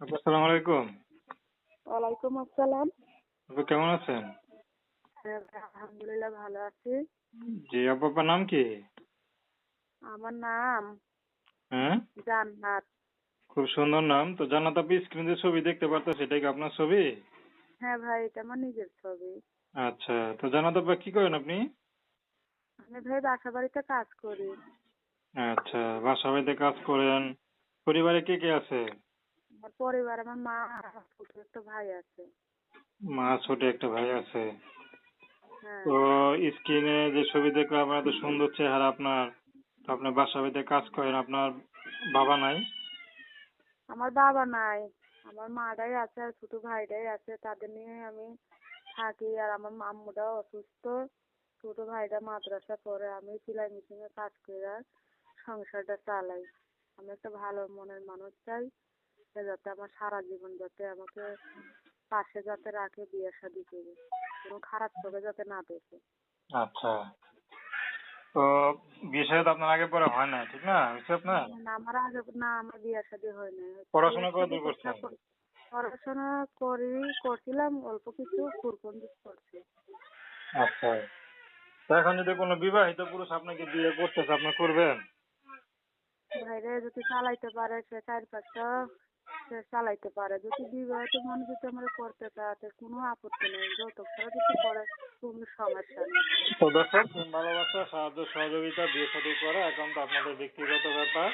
আসসালামু আলাইকুম। ওয়ালাইকুম আসসালাম। আপু কেমন আছেন? আলহামদুলিল্লাহ ভালো আছি। জি আপু আপনার নাম কি? আমার নাম হ্যাঁ? জান্নাত। খুব সুন্দর নাম। তো জান্নাত আপনি স্ক্রিনে যে ছবি দেখতে পারতো সেটাই কি আপনার ছবি? হ্যাঁ ভাই এটা আমার নিজের ছবি। আচ্ছা তো জান্নাত আপা কি করেন আপনি? আমি ভাই বাসা বাড়িতে কাজ করি। আচ্ছা বাসা বাড়িতে কাজ করেন। পরিবারে কে কে আছে? আমার পরিবার আমার মা আর ছোট একটা ভাই আছে। মা ছোট একটা ভাই আছে। হ্যাঁ। তো স্ক্রিনে যে ছবি দেখলাম আপনার এত সুন্দর চেহারা আপনার। তো আপনি বাসা বাড়িতে কাজ করেন আপনার বাবা নাই? আমার বাবা নাই। আমার মাটাই আছে আর ছোট ভাইটাই আছে তাদের নিয়ে আমি থাকি। আর আমার আম্মুটাও অসুস্থ। ছোট ভাইটা মাদ্রাসা পড়ে আমি সেলাই মেশিনে কাজ করে সংসারটা চালাই। আমি একটা ভালো মনের মানুষ চাই। সে যাতে আমার সারা জীবন যাতে আমাকে পাশে যাতে রাখে বিয়ে শাদি করে। কোনো খারাপ চোখে যাতে না দেখে। আচ্ছা। তো বিয়ে শাদী আপনার আগে পরে হয় না ঠিক না? হয়েছে আপনার? না আমার আগে না আমার বিয়ে শাদি হয় নাই। পড়াশোনা কতদূর করছেন? পড়াশোনা করি করছিলাম অল্প কিছু কুরকন্দিস করছি। আচ্ছা। তো এখন যদি কোনো বিবাহিত পুরুষ আপনাকে বিয়ে করতেছে আপনি করবেন? বাইরে যদি চালাইতে পারে সে চার পাঁচটা সে চালাইতে পারে। যদি বিবাহিত মানুষ যদি আমরা করতে চায় কোনো আপত্তি নেই। যৌতুক ছাড়া যদি করে, কোনো সমস্যা নেই। তো দর্শক ভালোবাসা, সাহায্য, সহযোগিতা বিয়ে শাদী করা এখন তো আপনাদের ব্যক্তিগত ব্যাপার।